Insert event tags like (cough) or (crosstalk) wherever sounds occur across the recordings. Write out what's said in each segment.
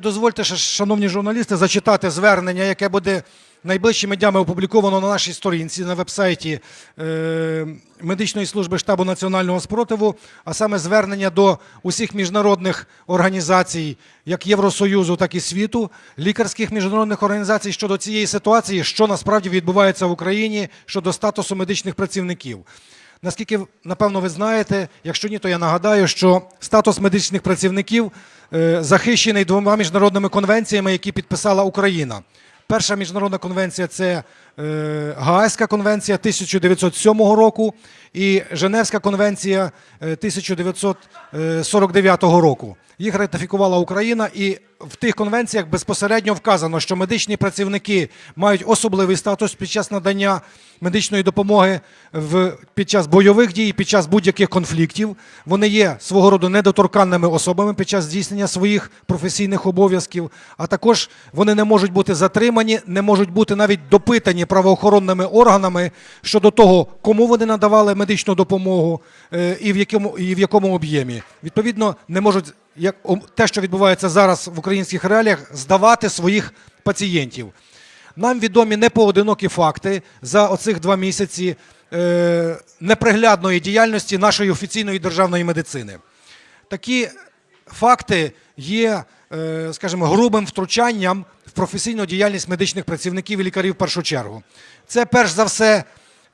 Дозвольте, шановні журналісти, зачитати звернення, яке буде найближчими днями опубліковано на нашій сторінці на вебсайті е, медичної служби штабу національного спротиву, а саме звернення до усіх міжнародних організацій, як Євросоюзу, так і світу, лікарських міжнародних організацій щодо цієї ситуації, що насправді відбувається в Україні щодо статусу медичних працівників. Наскільки напевно ви знаєте, якщо ні, то я нагадаю, що статус медичних працівників е, захищений двома міжнародними конвенціями, які підписала Україна. Перша міжнародна конвенція це Гаазька конвенція 1907 року і Женевська конвенція е, 1949 року. Їх ратифікувала Україна, і в тих конвенціях безпосередньо вказано, що медичні працівники мають особливий статус під час надання медичної допомоги в, під час бойових дій, під час будь-яких конфліктів. Вони є свого роду недоторканними особами під час здійснення своїх професійних обов'язків, а також вони не можуть бути затримані, не можуть бути навіть допитані правоохоронними органами щодо того, кому вони надавали медичну допомогу е, і в якому, і в якому об'ємі. Відповідно, не можуть як те, що відбувається зараз в українських реаліях, здавати своїх пацієнтів. Нам відомі непоодинокі факти за оцих два місяці е, неприглядної діяльності нашої офіційної державної медицини. Такі факти є, е, скажімо, грубим втручанням професійну діяльність медичних працівників і лікарів в першу чергу. Це перш за все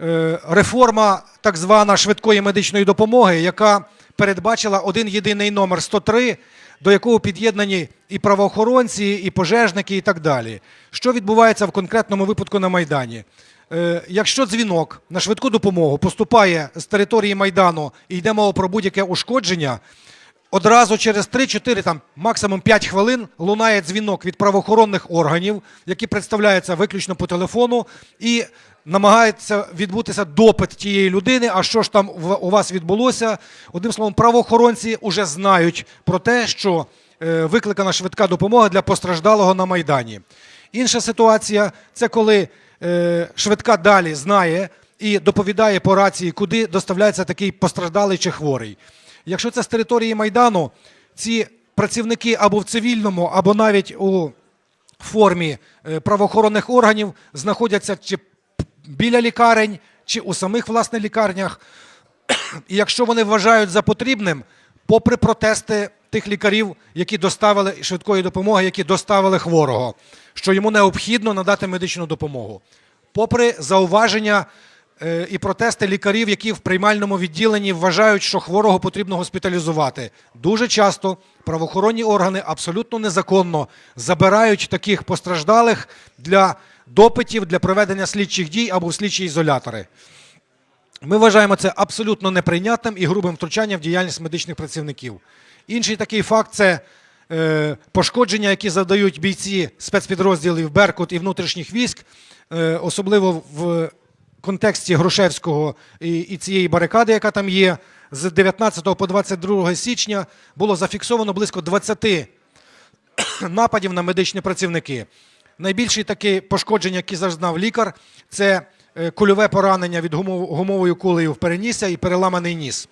е, реформа так звана швидкої медичної допомоги, яка передбачила один єдиний номер 103, до якого під'єднані і правоохоронці, і пожежники, і так далі. Що відбувається в конкретному випадку на Майдані? Е, Якщо дзвінок на швидку допомогу поступає з території Майдану і йде мова про будь-яке ушкодження, Одразу через 3-4, там максимум 5 хвилин лунає дзвінок від правоохоронних органів, які представляються виключно по телефону, і намагається відбутися допит тієї людини. А що ж там у вас відбулося? Одним словом, правоохоронці вже знають про те, що е, викликана швидка допомога для постраждалого на майдані. Інша ситуація це коли е, швидка далі знає і доповідає по рації, куди доставляється такий постраждалий чи хворий. Якщо це з території Майдану, ці працівники або в цивільному, або навіть у формі е, правоохоронних органів знаходяться чи біля лікарень, чи у самих власне лікарнях. І якщо вони вважають за потрібним, попри протести тих лікарів, які доставили швидкої допомоги, які доставили хворого, що йому необхідно надати медичну допомогу, попри зауваження і протести лікарів, які в приймальному відділенні вважають, що хворого потрібно госпіталізувати. Дуже часто правоохоронні органи абсолютно незаконно забирають таких постраждалих для допитів, для проведення слідчих дій або в слідчі ізолятори. Ми вважаємо це абсолютно неприйнятним і грубим втручанням в діяльність медичних працівників. Інший такий факт це е, пошкодження, які завдають бійці спецпідрозділів Беркут і внутрішніх військ, е, особливо в контексті Грушевського і, і цієї барикади, яка там є. З 19 по 22 січня було зафіксовано близько 20 (coughs) нападів на медичні працівники. Найбільші такі пошкодження, які зазнав лікар, це е, кульове поранення від гумовою кулею в перенісся і переламаний ніс.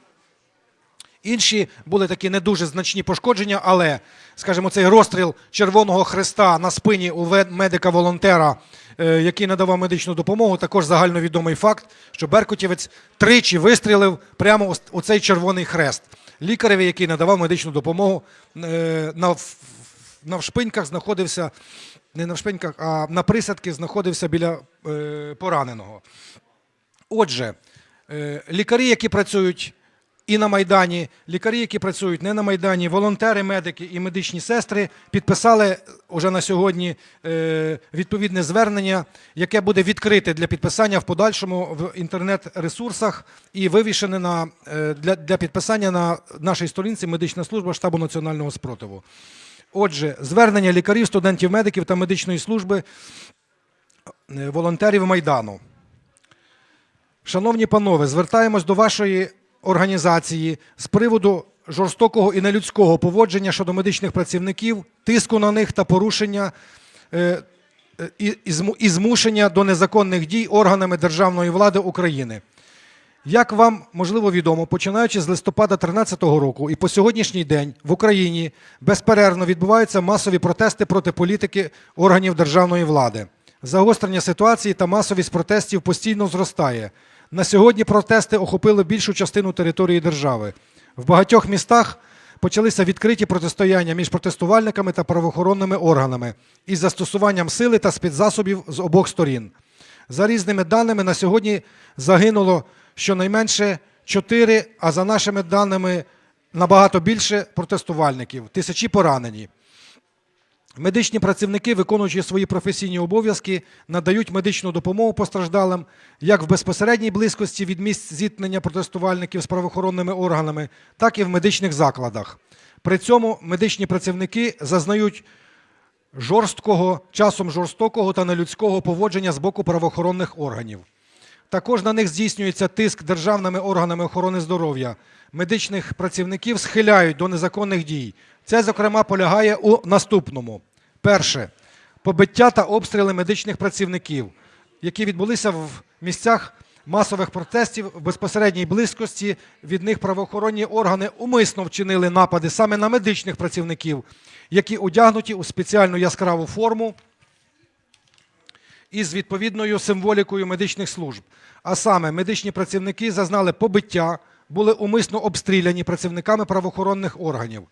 Інші були такі не дуже значні пошкодження, але, скажімо, цей розстріл Червоного Христа на спині у медика-волонтера, який надавав медичну допомогу, також загальновідомий факт, що Беркутівець тричі вистрілив прямо у цей Червоний Хрест. Лікареві, який надавав медичну допомогу, е, на в- знаходився, не навшпиньках, а на присадки знаходився біля е, пораненого. Отже, е, лікарі, які працюють і на Майдані, лікарі, які працюють не на Майдані, волонтери, медики і медичні сестри підписали уже на сьогодні е, відповідне звернення, яке буде відкрите для підписання в подальшому в інтернет-ресурсах і вивішене на, е, для, для підписання на нашій сторінці Медична служба штабу національного спротиву. Отже, звернення лікарів, студентів, медиків та медичної служби, е, волонтерів Майдану. Шановні панове, звертаємось до вашої організації з приводу жорстокого і нелюдського поводження щодо медичних працівників, тиску на них та порушення е, е, і, і зму- і змушення до незаконних дій органами державної влади України. Як вам можливо відомо, починаючи з листопада 2013 року і по сьогоднішній день в Україні безперервно відбуваються масові протести проти політики органів державної влади. Загострення ситуації та масовість протестів постійно зростає. На сьогодні протести охопили більшу частину території держави. В багатьох містах почалися відкриті протистояння між протестувальниками та правоохоронними органами із застосуванням сили та спецзасобів з обох сторін. За різними даними, на сьогодні загинуло щонайменше 4, а за нашими даними набагато більше протестувальників, тисячі поранені. Медичні працівники, виконуючи свої професійні обов'язки, надають медичну допомогу постраждалим як в безпосередній близькості від місць зіткнення протестувальників з правоохоронними органами, так і в медичних закладах. При цьому медичні працівники зазнають жорсткого, часом жорстокого та нелюдського поводження з боку правоохоронних органів. Також на них здійснюється тиск державними органами охорони здоров'я. Медичних працівників схиляють до незаконних дій. Це, зокрема, полягає у наступному: перше побиття та обстріли медичних працівників, які відбулися в місцях масових протестів в безпосередній близькості. Від них правоохоронні органи умисно вчинили напади саме на медичних працівників, які одягнуті у спеціальну яскраву форму із відповідною символікою медичних служб. А саме медичні працівники зазнали побиття, були умисно обстріляні працівниками правоохоронних органів.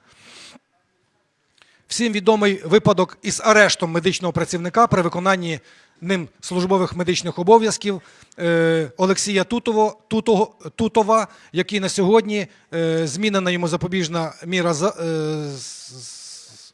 Всім відомий випадок із арештом медичного працівника при виконанні ним службових медичних обов'язків е, Олексія Тутово, Тутого, Тутова, який на сьогодні е, змінена йому запобіжна міра е,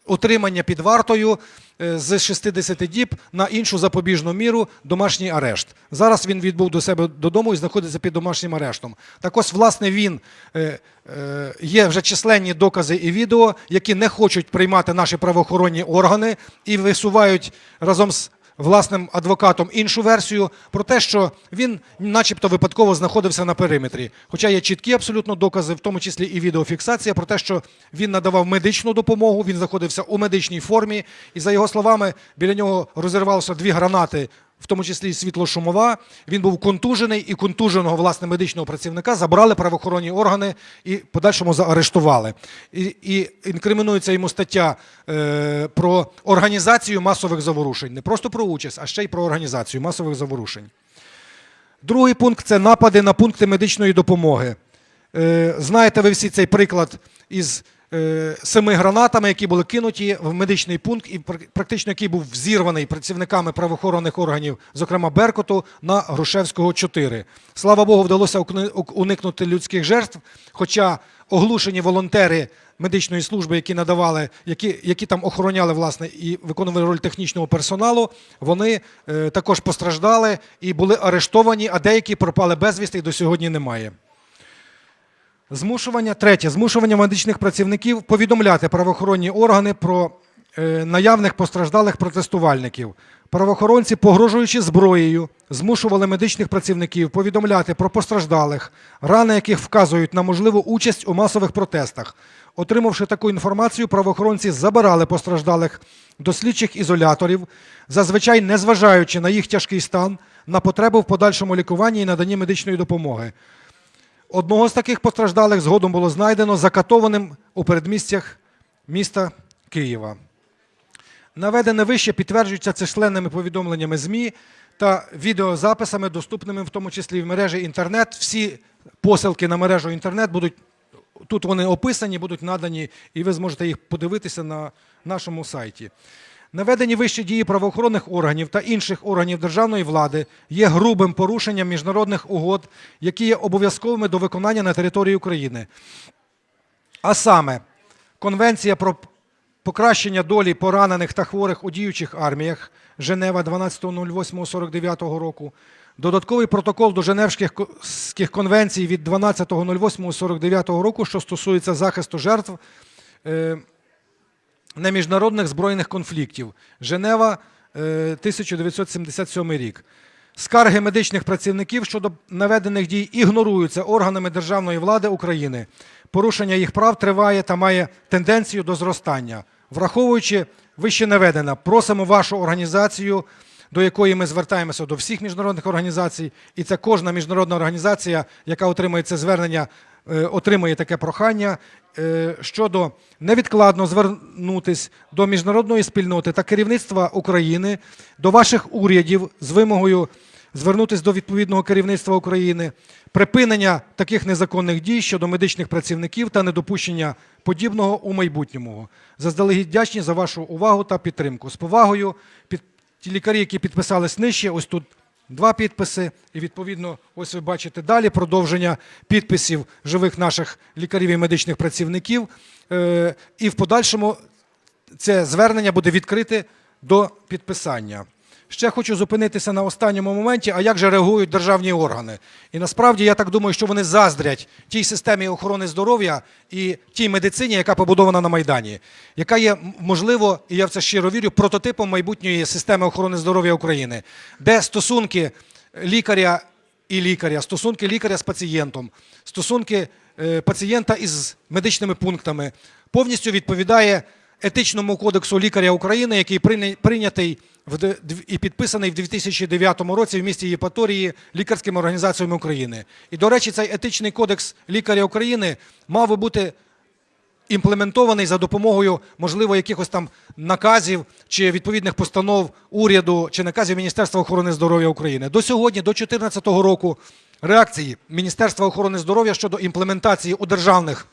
утримання під вартою е, з 60 діб на іншу запобіжну міру домашній арешт. Зараз він відбув до себе додому і знаходиться під домашнім арештом. Так ось, власне, він е, е, є вже численні докази і відео, які не хочуть приймати наші правоохоронні органи і висувають разом з власним адвокатом іншу версію про те, що він, начебто, випадково знаходився на периметрі. Хоча є чіткі абсолютно докази, в тому числі і відеофіксація, про те, що він надавав медичну допомогу, він знаходився у медичній формі, і за його словами, біля нього розірвалося дві гранати. В тому числі і світлошумова, він був контужений, і контуженого власне медичного працівника забрали правоохоронні органи і подальшому заарештували. І, і інкримінується йому стаття е, про організацію масових заворушень, не просто про участь, а ще й про організацію масових заворушень. Другий пункт це напади на пункти медичної допомоги. Е, Знаєте ви всі цей приклад із семи гранатами, які були кинуті в медичний пункт, і пр- практично який був зірваний працівниками правоохоронних органів, зокрема Беркуту, на Грушевського 4. Слава Богу, вдалося уникнути людських жертв, хоча оглушені волонтери медичної служби, які надавали, які, які там охороняли власне і виконували роль технічного персоналу, вони е, також постраждали і були арештовані, а деякі пропали безвісти і до сьогодні немає. Змушування третє змушування медичних працівників повідомляти правоохоронні органи про е, наявних постраждалих протестувальників. Правоохоронці, погрожуючи зброєю, змушували медичних працівників повідомляти про постраждалих, рани яких вказують на можливу участь у масових протестах. Отримавши таку інформацію, правоохоронці забирали постраждалих до слідчих ізоляторів, зазвичай не зважаючи на їх тяжкий стан, на потребу в подальшому лікуванні і наданні медичної допомоги. Одного з таких постраждалих згодом було знайдено закатованим у передмістях міста Києва. Наведене вище підтверджується численними повідомленнями ЗМІ та відеозаписами, доступними в тому числі в мережі інтернет. Всі посилки на мережу інтернет будуть тут вони описані, будуть надані, і ви зможете їх подивитися на нашому сайті. Наведені вищі дії правоохоронних органів та інших органів державної влади є грубим порушенням міжнародних угод, які є обов'язковими до виконання на території України. А саме, Конвенція про покращення долі поранених та хворих у діючих арміях Женева 12.08.49 року, додатковий протокол до Женевських конвенцій від 12.08.49 року, що стосується захисту жертв е, неміжнародних збройних конфліктів. Женева, е, 1977 рік. Скарги медичних працівників щодо наведених дій ігноруються органами державної влади України. Порушення їх прав триває та має тенденцію до зростання. Враховуючи вище наведене, просимо вашу організацію до якої ми звертаємося до всіх міжнародних організацій, і це кожна міжнародна організація, яка отримує це звернення, е, отримує таке прохання е, щодо невідкладно звернутись до міжнародної спільноти та керівництва України, до ваших урядів з вимогою звернутися до відповідного керівництва України, припинення таких незаконних дій щодо медичних працівників та недопущення подібного у майбутньому. Заздалегідь вдячні за вашу увагу та підтримку. З повагою під ті лікарі, які підписались нижче, ось тут два підписи, і відповідно, ось ви бачите далі продовження підписів живих наших лікарів і медичних працівників. Е, І в подальшому це звернення буде відкрите до підписання. Ще хочу зупинитися на останньому моменті, а як же реагують державні органи. І насправді я так думаю, що вони заздрять тій системі охорони здоров'я і тій медицині, яка побудована на Майдані, яка є, можливо, і я в це щиро вірю, прототипом майбутньої системи охорони здоров'я України, де стосунки лікаря і лікаря, стосунки лікаря з пацієнтом, стосунки е, пацієнта із медичними пунктами повністю відповідає етичному кодексу лікаря України, який прийня- прийнятий і підписаний в 2009 році в місті Єпаторії лікарськими організаціями України. І, до речі, цей етичний кодекс лікаря України мав би бути імплементований за допомогою, можливо, якихось там наказів чи відповідних постанов уряду чи наказів Міністерства охорони здоров'я України. До сьогодні, до 2014 року, реакції Міністерства охорони здоров'я щодо імплементації у державних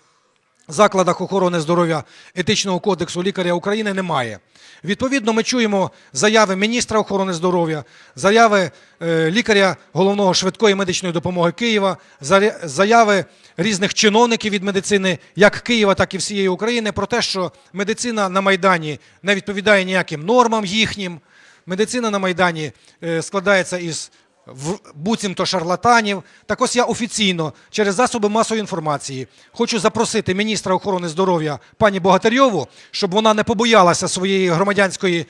закладах охорони здоров'я етичного кодексу лікаря України немає. Відповідно, ми чуємо заяви міністра охорони здоров'я, заяви е, лікаря головного швидкої медичної допомоги Києва, заяви різних чиновників від медицини, як Києва, так і всієї України, про те, що медицина на Майдані не відповідає ніяким нормам їхнім. Медицина на Майдані е, складається із буцімто шарлатанів. Так ось я офіційно через засоби масової інформації хочу запросити міністра охорони здоров'я пані Богатарьову, щоб вона не побоялася своєї громадянської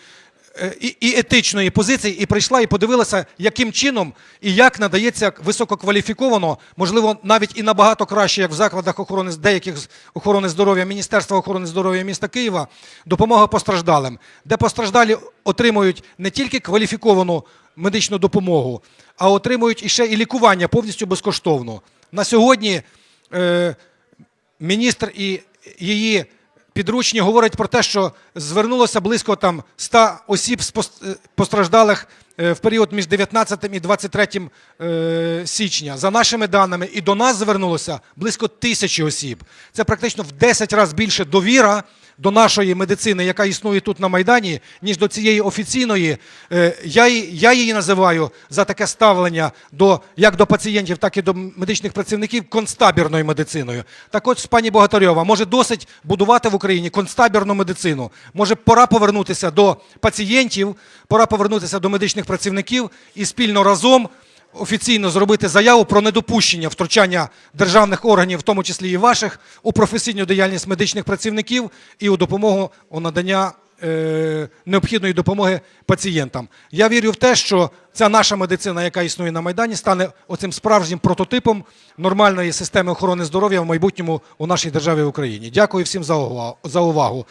е, і, етичної позиції і прийшла і подивилася, яким чином і як надається висококваліфіковано, можливо, навіть і набагато краще, як в закладах охорони деяких охорони здоров'я Міністерства охорони здоров'я міста Києва, допомога постраждалим, де постраждалі отримують не тільки кваліфіковану медичну допомогу, а отримують іще і лікування повністю безкоштовно. На сьогодні е, міністр і її підручні говорять про те, що звернулося близько там 100 осіб е, постраждалих е, в період між 19 і 23 е, січня. За нашими даними, і до нас звернулося близько тисячі осіб. Це практично в 10 разів більше довіра до нашої медицини, яка існує тут на Майдані, ніж до цієї офіційної. Е, Я, я її називаю за таке ставлення до як до пацієнтів, так і до медичних працівників концтабірною медициною. Так от, пані Богатарьова, може досить будувати в Україні концтабірну медицину. Може, пора повернутися до пацієнтів, пора повернутися до медичних працівників і спільно разом офіційно зробити заяву про недопущення втручання державних органів, в тому числі і ваших, у професійну діяльність медичних працівників і у допомогу у надання е, необхідної допомоги пацієнтам. Я вірю в те, що ця наша медицина, яка існує на Майдані, стане оцим справжнім прототипом нормальної системи охорони здоров'я в майбутньому у нашій державі Україні. Дякую всім за увагу. За увагу.